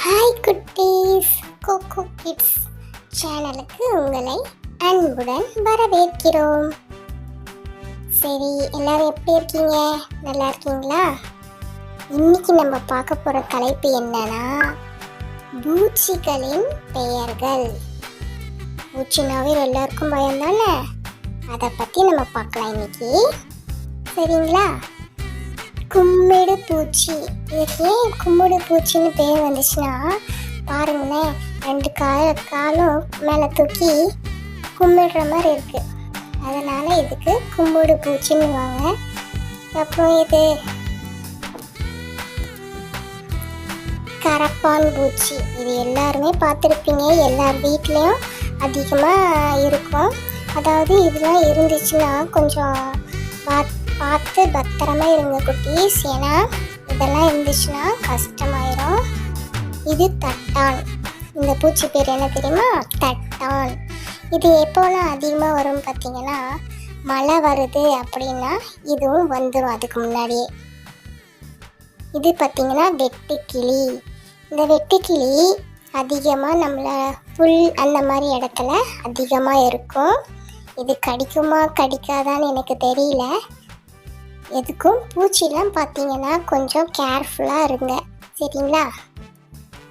Hi குட்டீஸ். Cocoa kids சேனலுக்கு உங்களை அன்புடன் வரவேற்கிறோம். சரி எல்லாரும் எப்படி இருக்கீங்க? நல்லா இருக்கீங்களா? இன்னைக்கு நம்ம பார்க்க போகிற தலைப்பு என்னன்னா பூச்சிகளின் பெயர்கள். பூச்சினாவே எல்லாருக்கும் பயம் தானே அதை பற்றி நம்ம பார்க்கலாம் இன்னைக்கு. சரிங்களா? பூச்சி. இதுக்கு ஏன் கும்மிடு பூச்சின்னு பேர் வந்துச்சுன்னா பாருங்களேன் ரெண்டு கால காலும் மேலே தூக்கி கும்பிடுற மாதிரி இருக்கு. அதனால இதுக்கு கும்பிடு பூச்சின்னுவாங்க. அப்புறம் இது கரப்பான் பூச்சி. இது எல்லாருமே பார்த்துருப்பீங்க. எல்லார் வீட்லேயும் அதிகமாக இருக்கும். அதாவது இதெல்லாம் இருந்துச்சுன்னா கொஞ்சம் பார்த்து பார்த்து பத்திரமா இருங்க குட்டீஸ். ஏன்னா இதெல்லாம் இருந்துச்சுன்னா கஷ்டமாயிரும். இது தட்டான். இந்த பூச்சி பேர் என்ன தெரியுமா? தட்டான். இது எப்போலாம் அதிகமாக வரும் பார்த்தீங்கன்னா மழை வருது அப்படின்னா இதுவும் வந்துடும் அதுக்கு முன்னாடியே. இது பார்த்தீங்கன்னா வெட்டுக்கிளி இந்த வெட்டுக்கிளி அதிகமாக நம்மளை புல் அந்த மாதிரி இடத்துல அதிகமாக இருக்கும். இது கடிக்குமா கடிக்காதான்னு எனக்கு தெரியல. எதுக்கும் பூச்சிலாம் பார்த்தீங்கன்னா கொஞ்சம் கேர்ஃபுல்லாக இருங்க. சரிங்களா?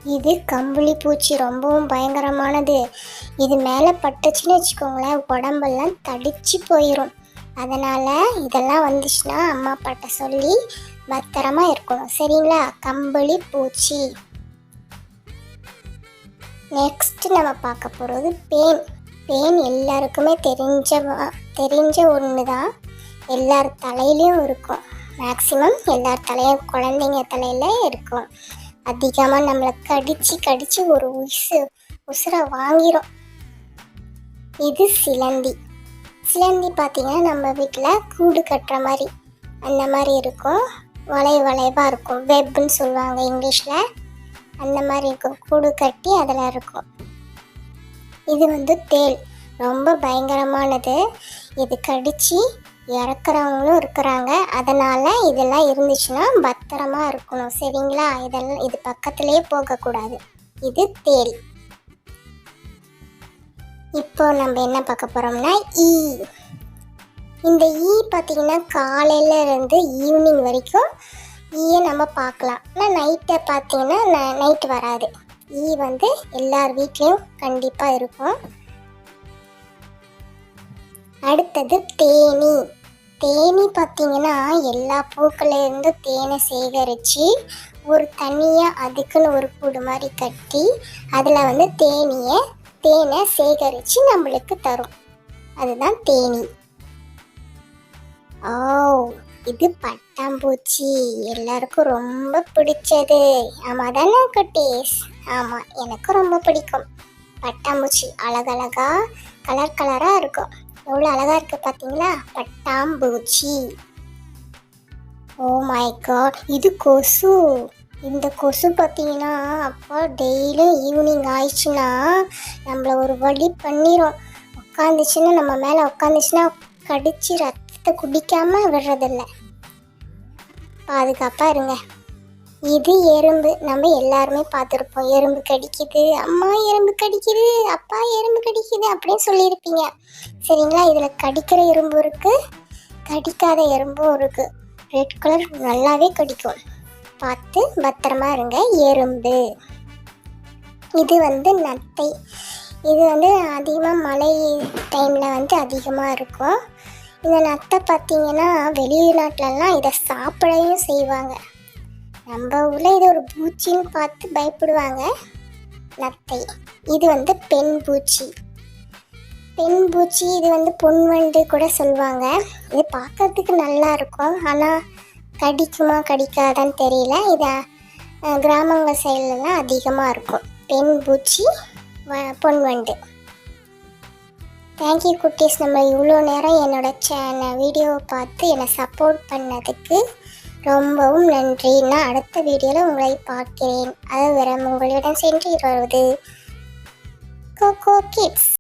இது கம்பளி பூச்சி ரொம்பவும் பயங்கரமானது. இது மேலே பட்டுச்சுன்னு வச்சுக்கோங்களேன் உடம்பெல்லாம் தடிச்சு போயிடும் அதனால் இதெல்லாம் வந்துச்சுன்னா அம்மா அப்பாட்ட சொல்லி பத்திரமா இருக்கணும். சரிங்களா? கம்பளி பூச்சி. நெக்ஸ்ட் நம்ம பார்க்க போகிறது பேன். பேன் எல்லாருக்குமே தெரிஞ்ச தெரிஞ்ச ஒன்று தான் எல்லார் தலையிலையும் இருக்கும். மேக்ஸிமம் எல்லார் தலையும் குழந்தைங்க தலையில் இருக்கும். அதிகமாக நம்மளை கடித்து கடித்து ஒரு உசு உசுரை வாங்கிரும். இது சிலந்தி. சிலந்தி பார்த்திங்கன்னா நம்ம வீட்டில் கூடு கட்டுற மாதிரி அந்த மாதிரி இருக்கும். வளை வளைவாக இருக்கும். வெப்னு சொல்லுவாங்க இங்கிலீஷில். அந்த மாதிரி இருக்கும். கூடு கட்டி அதில் இருக்கும். இது வந்து தேல் ரொம்ப பயங்கரமானது. இது கடித்து இறக்குறவங்களும் இருக்கிறாங்க. அதனால் இதெல்லாம் இருந்துச்சுன்னா பத்திரமா இருக்கணும். சரிங்களா? இதெல்லாம் இது பக்கத்துலேயே போகக்கூடாது. இது தேல் இப்போ நம்ம என்ன பார்க்க போகிறோம்னா ஈ e. இந்த ஈ பார்த்தீங்கன்னா காலையில் இருந்து ஈவினிங் வரைக்கும் e ஈயை நம்ம பார்க்கலாம். ஆனால் நைட்டை பார்த்தீங்கன்னா நைட் வராது. ஈ வந்து எல்லார் வீட்லேயும் கண்டிப்பாக இருக்கும். அடுத்தது தேனி. தேனி பார்த்தீங்கன்னா எல்லா பூக்கள்லேருந்து தேனை சேகரித்து ஒரு தனியாக அதுக்குன்னு ஒரு கூடு மாதிரி கட்டி அதில் வந்து தேனியை தேனை சேகரித்து நம்மளுக்கு தரும். அதுதான் தேனி. ஓ இது பட்டாம்பூச்சி. எல்லாருக்கும் ரொம்ப பிடிச்சது. ஆமாம் தானே குட்டீஸ்? ஆமாம் எனக்கும் ரொம்ப பிடிக்கும். பட்டாம்பூச்சி அழகழகாக கலர் கலராக இருக்கும். எவ்வளோ அழகாக இருக்குது பார்த்தீங்களா பட்டாம்பூச்சி. ஓ மை காட் இது கொசு. இந்த கொசு பார்த்தீங்கன்னா அப்போ டெய்லியும் ஈவினிங் ஆயிடுச்சுன்னா நம்மளை ஒரு வழி பண்ணிடும் உட்காந்துச்சுன்னா நம்ம மேலே உட்காந்துச்சுன்னா கடிச்சு ரத்தத்தை குடிக்காமல் விடுறதில்ல. பாதுகாப்பாக இருங்க. இது எறும்பு. நம்ம எல்லாருமே பார்த்துருப்போம். எறும்பு கடிக்குது. அம்மா எறும்பு கடிக்குது. அப்பா எறும்பு கடிக்குது அப்படின்னு சொல்லியிருப்பீங்க. சரிங்களா? இதில் கடிக்கிற எறும்பும் இருக்குது கடிக்காத எறும்பும் இருக்குது ரெட் கலர் நல்லாவே கடிக்கும். பார்த்து பத்திரமா இருங்க. எறும்பு. இது வந்து நத்தை. இது வந்து அதிகமாக மழை டைமில் வந்து அதிகமாக இருக்கும். இந்த நத்தை பார்த்தீங்கன்னா வெளிநாட்டிலலாம் இதை சாப்பிடவும் செய்வாங்க. நம்ம ஊரில் இது ஒரு பூச்சின்னு பார்த்து பயப்படுவாங்க. நத்தை இது வந்து பெண் பூச்சி. பெண் பூச்சி இது வந்து பொன்வண்டு கூட சொல்லுவாங்க. இது பார்க்கறதுக்கு நல்லா இருக்கும். ஆனால் கடிக்குமா கடிக்காதான்னு தெரியல. இது அஹ், கிராமங்கள் சைட்லலாம் அதிகமாக இருக்கும். பெண் பூச்சி வ- பொன்வண்டு. தேங்க்யூ குட்டீஸ். நம்ம இவ்வளோ நேரம் என்னோட சேனல் வீடியோவை பார்த்து என்னை சப்போர்ட் பண்ணதுக்கு ரொம்பவும் நன்றி நான் அடுத்த வீடியோவில் உங்களை பார்க்கிறேன் அது வரை உங்களுடன் சென்று வருவது கோகோ கிட்ஸ்